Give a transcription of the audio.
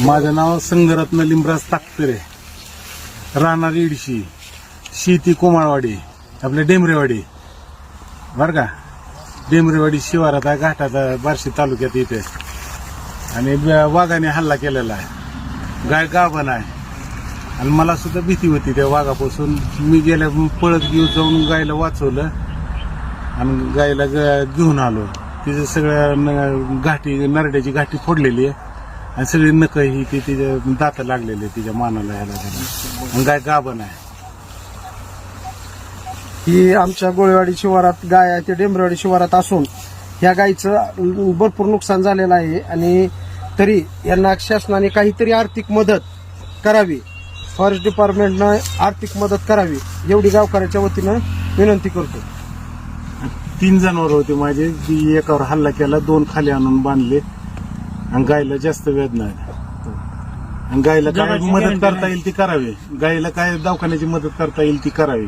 माझं नाव संगरत्न लिमराज ताकतरे. राहणार इडशी शेती कोमाळवाडी आपल्या डेमरेवाडी बरं का? डेमरेवाडी शिवारात आहे घाटात बार्शी तालुक्यात इथे. आणि वाघाने हल्ला केलेला आहे. गाय गाभण आहे. आणि मला सुद्धा भीती होती त्या वाघापासून. मी गेल्या पळत घेऊन जाऊन गायला वाचवलं. आणि गायला घेऊन आलो. तिचं सगळ्या न- घाटी नरड्याची घाटी फोडलेली आहे. आणि सगळी नख ही ती तिच्या दात लागलेली आहे तिच्या मानाला ह्याला त्याला. आणि गाय गाभण आहे. ही आमच्या गोळेवाडी शिवारात गाय आहे ते डेंबरेवाडी शिवारात असून या गायीचं भरपूर नुकसान झालेलं आहे. आणि तरी यांना शासनाने काहीतरी आर्थिक मदत करावी. फॉरेस्ट डिपार्टमेंटनं आर्थिक मदत करावी एवढी गावकऱ्याच्या वतीनं विनंती करतो. तीन जनावर होते माझे ती एकावर हल्ला केला दोन खाली आणून बांधले. आणि गायला जास्त वेदना आहे. आणि गायला काय मदत करता येईल ती करावी. गायला काय दवाखान्याची मदत करता येईल ती करावी.